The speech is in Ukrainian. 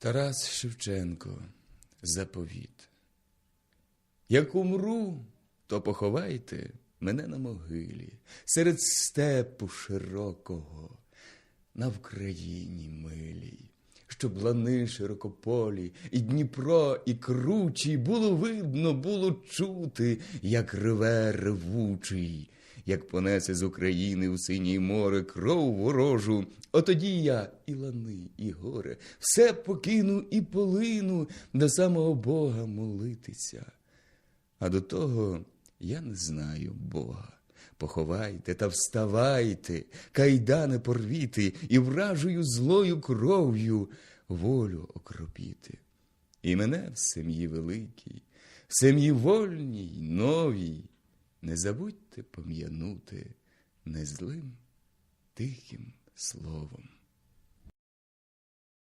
Тарас Шевченко заповіт. Як умру, то поховайте мене на могилі, серед степу широкого, на Вкраїні милій, щоб лани широкополі, і Дніпро, і кручі було видно, було чути, як реве ревучий, як понесе з України у синій море кров ворожу. Отоді я і лани, і горе, все покину і полину до самого Бога молитися. А до того я не знаю Бога. Поховайте та вставайте, кайдани порвіти і вражою злою кров'ю волю окропіти. І мене в сім'ї великій, в сім'ї вольній, новій, не забудьте пом'янути незлим тихим словом.